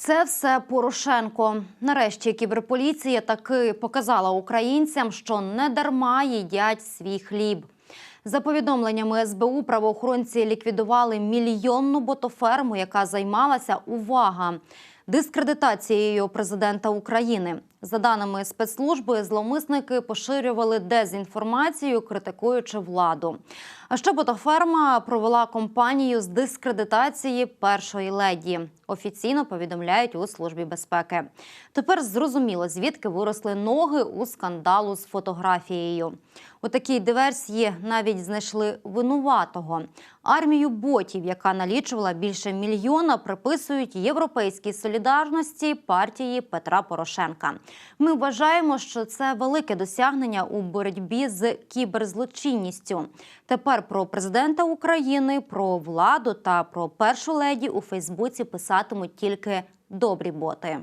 Це все Порошенко. Нарешті кіберполіція таки показала українцям, що не дарма їдять свій хліб. За повідомленнями СБУ, правоохоронці ліквідували мільйонну ботоферму, яка займалася увага дискредитацією президента України. За даними спецслужби, зловмисники поширювали дезінформацію, критикуючи владу. А ще ботоферма провела кампанію з дискредитації першої леді. Офіційно повідомляють у службі безпеки. Тепер зрозуміло, звідки виросли ноги у скандалу з фотографією. У такій диверсії навіть знайшли винуватого. Армію ботів, яка налічувала більше мільйона, приписують європейській солідарності партії Петра Порошенка. Ми вважаємо, що це велике досягнення у боротьбі з кіберзлочинністю. Тепер про президента України, про владу та про першу леді у Фейсбуці писатимуть тільки добрі боти.